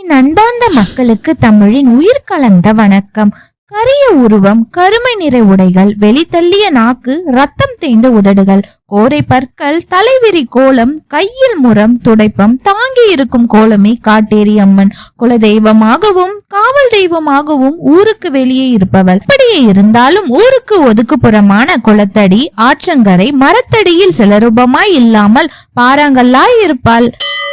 என் அன்பார்ந்த மக்களுக்கு தமிழின் உயிர் கலந்த வணக்கம். கரிய உருவம் கருமை நிற உடைகள் வெளித்தள்ளிய நாக்கு ரத்தம் தேய்ந்த உதடுகள் கோரை பற்கள் தலைவிரி கோலம் கையில் முரம் துடைப்பம் தாங்கி இருக்கும் கோலமே காட்டேரி அம்மன். குல தெய்வமாகவும் காவல் தெய்வமாகவும் ஊருக்கு வெளியே இருப்பவள். அப்படியே இருந்தாலும் ஊருக்கு ஒதுக்குப்புறமான குளத்தடி ஆற்றங்கரை மரத்தடியில் சிலரூபமாய் இல்லாமல் பாறாங்கல்லாய் இருப்பாள்.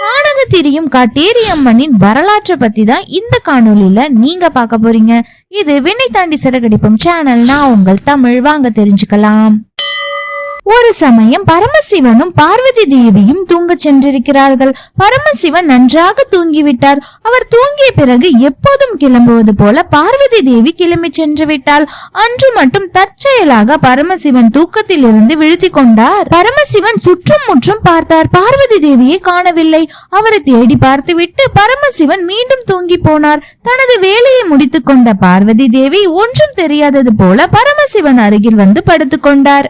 கானக திரியும் காட்டேரி அம்மனின் வரலாற்றை பத்தி தான் இந்த காணொலியில நீங்க பார்க்க போறீங்க. இது விண்ணை தாண்டி சிறகடிப்பும் சேனல்னா உங்கள் தமிழ். வாங்க தெரிஞ்சுக்கலாம். ஒரு சமயம் பரமசிவனும் பார்வதி தேவியும் தூங்கச் சென்றிருக்கிறார்கள். பரமசிவன் நன்றாக தூங்கிவிட்டார். அவர் தூங்கிய பிறகு எப்போதும் கிளம்புவது போல பார்வதி தேவி கிளம்பி சென்று விட்டாள் அன்று மட்டும் தற்செயலாக பரமசிவன் தூக்கத்தில் இருந்து விழுத்தி கொண்டார். பரமசிவன் சுற்றும் முற்றும் பார்த்தார். பார்வதி தேவியை காணவில்லை. அவரை தேடி பார்த்துவிட்டு பரமசிவன் மீண்டும் தூங்கி போனார். தனது வேலையை முடித்துக் கொண்ட பார்வதி தேவி ஒன்றும் தெரியாதது போல பரமசிவன் அருகில் வந்து படுத்துக்கொண்டார்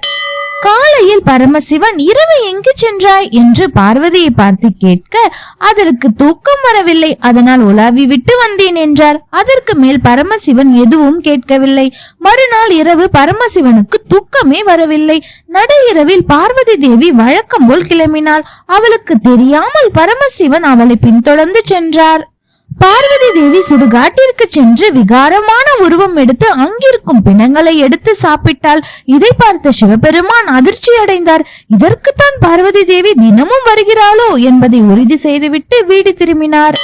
காலையில் பரமசிவன் இரவு எங்கு சென்றாய் என்று பார்வதியை பார்த்து கேட்க அதற்கு தூக்கம் வரவில்லை. அதனால் உலாவி விட்டு வந்தேன் என்றார். அதற்கு மேல் பரமசிவன் எதுவும் கேட்கவில்லை. மறுநாள் இரவு பரமசிவனுக்கு தூக்கமே வரவில்லை. நடு இரவில் பார்வதி தேவி வழக்கம் போல் கிளம்பினாள். அவளுக்கு தெரியாமல் பரமசிவன் அவளை பின்தொடர்ந்து சென்றார். பார்வதி தேவி சுடுகாட்டிற்கு சென்று விகாரமான உருவம் எடுத்து அங்கிருக்கும் பிணங்களை எடுத்து சாப்பிட்டால் இதை பார்த்த சிவபெருமான் அதிர்ச்சி அடைந்தார். இதற்குத்தான் பார்வதி தேவி தினமும் வருகிறாளோ என்பதை உறுதி செய்துவிட்டு வீடு திரும்பினார்.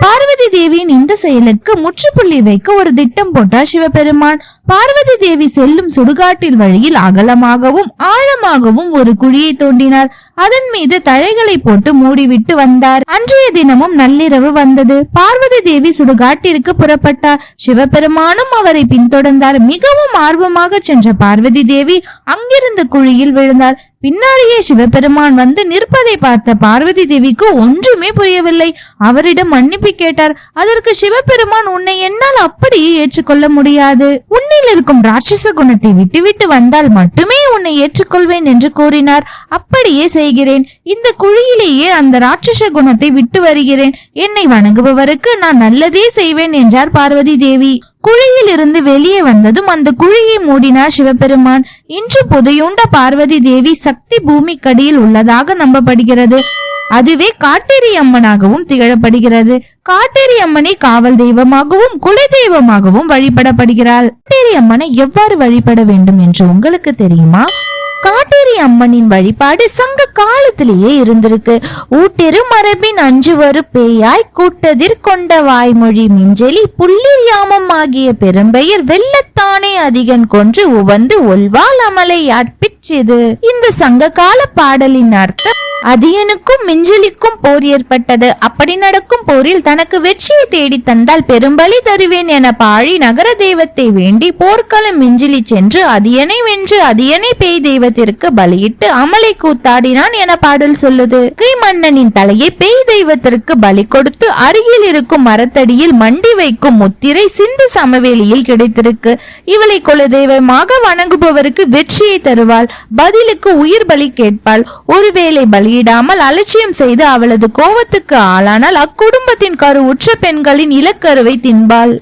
பார்வதி தேவியின் இந்த செயலுக்கு முற்றுப்புள்ளி வைக்க ஒரு திட்டம் போட்டார் சிவபெருமான். பார்வதி தேவி செல்லும் சுடுகாட்டில் வழியில் அகலமாகவும் ஆழமாகவும் ஒரு குழியை தோண்டினார் அதன் மீது தழைகளை போட்டு மூடிவிட்டு வந்தார். அன்றைய தினமும் நள்ளிரவு வந்தது. பார்வதி தேவி சுடுகாட்டிற்கு புறப்பட்டார் சிவபெருமானும் அவரை பின்தொடர்ந்தார். மிகவும் ஆர்வமாக சென்ற பார்வதி தேவி அங்கிருந்து குழியில் விழுந்தார் பின்னாலேயே சிவபெருமான் வந்து நிற்பதை பார்த்த பார்வதி தேவிக்கு ஒன்றுமே புரியவில்லை. அவரிடம் மன்னிப்பு கேட்டார். அதற்கு சிவபெருமான் உன்னை என்னால் அப்படியே ஏற்றுக்கொள்ள முடியாது. உன்னை உன்னில் இருக்கும் ராட்சச குணத்தை விட்டுவிட்டு வந்தால் மட்டுமே உன்னை ஏற்றுக்கொள்வேன் என்று கூறினார். அப்படியே செய்கிறேன். இந்த குழியிலேயே அந்த ராட்சச குணத்தை விட்டு வருகிறேன். என்னை வணங்குபவருக்கு நான் நல்லதே செய்வேன் என்றார் பார்வதி தேவி. குழியில் இருந்து வெளியே வந்ததும் அந்த குழியை மூடினார் சிவபெருமான். இன்று புதையுண்ட பார்வதி தேவி சக்தி பூமிக்கடியில் உள்ளதாக நம்பப்படுகிறது. அதுவே காட்டேரி அம்மனாகவும் திகழப்படுகிறது. காட்டேரி அம்மனை காவல் தெய்வமாகவும் குலை தெய்வமாகவும் வழிபடப்படுகிறாள். காட்டேரி அம்மனை எவ்வாறு வழிபட வேண்டும் என்று உங்களுக்கு தெரியுமா? காட்டேரி அம்மனின் வழிபாடு சங்க காலத்திலேயே இருந்திருக்கு. ஊட்டெரு மரபின் அஞ்சுவரு பேயாய் கூட்டதிர் கொண்ட வாய்மொழி மிஞ்சலி புள்ளிர் யாமம் ஆகிய பெரும்பெயர் வெள்ளத்தானே அதிகன் கொன்று உவந்து ஒல்வால் அமலை அற்பிச்சது இந்த சங்க கால பாடலின் அர்த்தம் அதியனுக்கும் மிஞ்சலிக்கும் போர் ஏற்பட்டது. அப்படி நடக்கும் போரில் தனக்கு வெற்றியை தேடி தந்தால் பெரும்பலி தருவேன் என பாழி நகர தெய்வத்தை வேண்டி போர்க்களம் மிஞ்சிலி சென்று அதியனை வென்று அதியனை பேய் தெய்வத்திற்கு பலியிட்டு அமலை கூத்தாடினான் என பாடல் சொல்லுது. கை மன்னனின் தலையை பேய் தெய்வத்திற்கு பலி கொடுத்து அருகில் இருக்கும் மரத்தடியில் மண்டி வைக்கும் முத்திரை சிந்து சமவெளியில் கிடைத்திருக்கு. இவளை குல தெய்வமாக வணங்குபவருக்கு வெற்றியை தருவாள். பதிலுக்கு உயிர் பலி கேட்பாள். ஒருவேளை பலி பலியிடாமல் அலட்சியம் செய்து அவளது கோபத்துக்கு ஆளானால் அக்குடும்பத்தின் கரு உற்ற பெண்களின் இலக்கருவை தின்பாள்.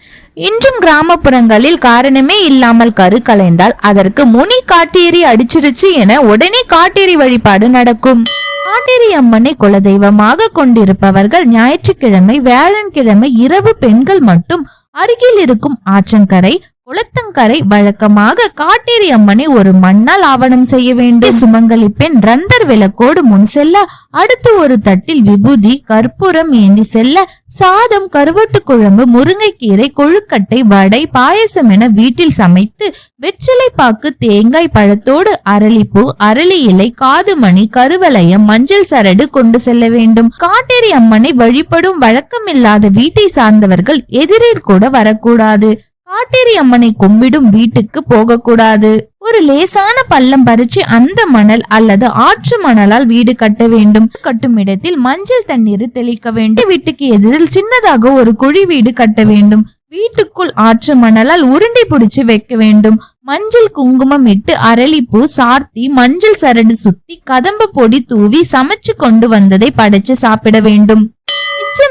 இன்றும் கிராமப்புறங்களில் காரணமே இல்லாமல் கரு கலைந்தால் அதற்கு முனி காட்டேரி அடிச்சிருச்சு என உடனே காட்டேரி வழிபாடு நடக்கும். காட்டேரி அம்மனை குலதெய்வமாக கொண்டிருப்பவர்கள் ஞாயிற்றுக்கிழமை வியாழன்கிழமை இரவு பெண்கள் மட்டும் அருகில் இருக்கும் ஆற்றங்கரை குளத்தங்கரை வழக்கமாக காட்டேரி அம்மனை ஒரு மண்ணால் ஆவணம் செய்ய வேண்டும். சுமங்கலி பெண் ரந்தர் விளக்கோடு முன் செல்ல அடுத்து ஒரு தட்டில் விபூதி கற்பூரம் ஏந்தி செல்ல சாதம் கருவட்டு குழம்பு முருங்கைக்கீரை கொழுக்கட்டை வடை பாயசம் என வீட்டில் சமைத்து வெற்றிலை பாக்கு தேங்காய் பழத்தோடு அரளிப்பூ அரளி இலை காதுமணி கருவலயம் மஞ்சள் சரடு கொண்டு செல்ல வேண்டும். காட்டேரி அம்மனை வழிபடும் வழக்கமில்லாத வீட்டை சார்ந்தவர்கள் எதிரில் கூட வரக்கூடாது. காட்டேரி அம்மனை கும்பிடும் வீட்டுக்கு போகக்கூடாது. ஒரு லேசான பள்ளம் பறிச்சு அந்த மணல் அல்லது ஆற்று மணலால் வீடு கட்ட வேண்டும். கட்டும் இடத்தில் மஞ்சள் தண்ணீர் தெளிக்க வேண்டும். வீட்டுக்கு எதிரில் சின்னதாக ஒரு குழி வீடு கட்ட வேண்டும். வீட்டுக்குள் ஆற்று மணலால் உருண்டை பிடிச்சு வைக்க வேண்டும். மஞ்சள் குங்குமம் இட்டு அரளிப்பூ சார்த்தி மஞ்சள் சரடு சுத்தி கதம்ப பொடி தூவி சமைச்சு கொண்டு வந்ததை படைச்சு சாப்பிட வேண்டும்.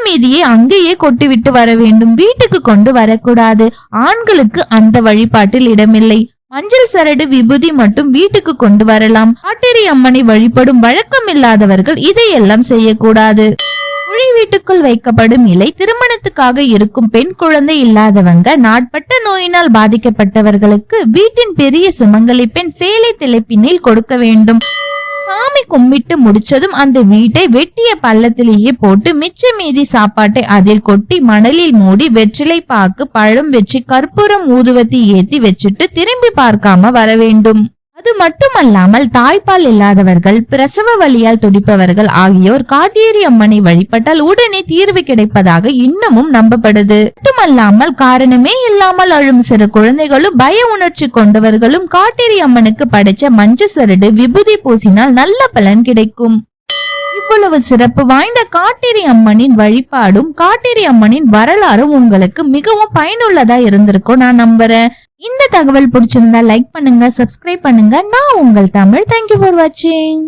மீதியை அங்கேயே கொட்டிவிட்டு வர வேண்டும். வீட்டுக்கு கொண்டு வரக்கூடாது. ஆண்களுக்கு அந்த வழிபாட்டில் இடமில்லை. மஞ்சள் சரடு விபூதி மட்டும் வீட்டுக்கு கொண்டு வரலாம். ஆட்டேரி அம்மனை வழிபடும் வழக்கம் இல்லாதவர்கள் இதையெல்லாம் செய்யக்கூடாது. குழி வீட்டுக்குள் வைக்கப்படும் இலை திருமணத்துக்காக இருக்கும் பெண் குழந்தை இல்லாதவங்க நாட்பட்ட நோயினால் பாதிக்கப்பட்டவர்களுக்கு வீட்டின் பெரிய சுமங்கலி பெண் சேலை திளைப்பினில் கொடுக்க வேண்டும். சாமி கும்பிட்டு முடிச்சதும் அந்த வீட்டை வெட்டிய பள்ளத்திலேயே போட்டு மிச்ச மீதி சாப்பாட்டை அதில் கொட்டி மணலில் மூடி வெற்றிலை பாக்கு பழம் வச்சு கற்பூரம் ஊதுவத்தி ஏத்தி வச்சுட்டு திரும்பி பார்க்காம வர வேண்டும். அது மட்டுமல்லாமல் தாய்ப்பால் இல்லாதவர்கள் பிரசவ வழியால் துடிப்பவர்கள் ஆகியோர் காட்டேரி அம்மனை வழிபட்டால் உடனே தீர்வு கிடைப்பதாக இன்னமும் நம்பப்படுது. மட்டுமல்லாமல் காரணமே இல்லாமல் அழும் சிறு குழந்தைகளும் பய உணர்ச்சி கொண்டவர்களும் காட்டேரி அம்மனுக்கு படைச்ச மஞ்ச சரடு விபூதி பூசினால் நல்ல பலன் கிடைக்கும். இவ்வளவு சிறப்பு வாய்ந்த காட்டேரி அம்மனின் வழிபாடும் காட்டேரி அம்மனின் வரலாறும் உங்களுக்கு மிகவும் பயனுள்ளதா இருந்திருக்கும் நான் நம்புறேன். இந்த தகவல் பிடிச்சிருந்தா லைக் பண்ணுங்க சப்ஸ்கிரைப் பண்ணுங்க. நான் உங்கள் தமிழ். தேங்க்யூ ஃபார் வாட்சிங்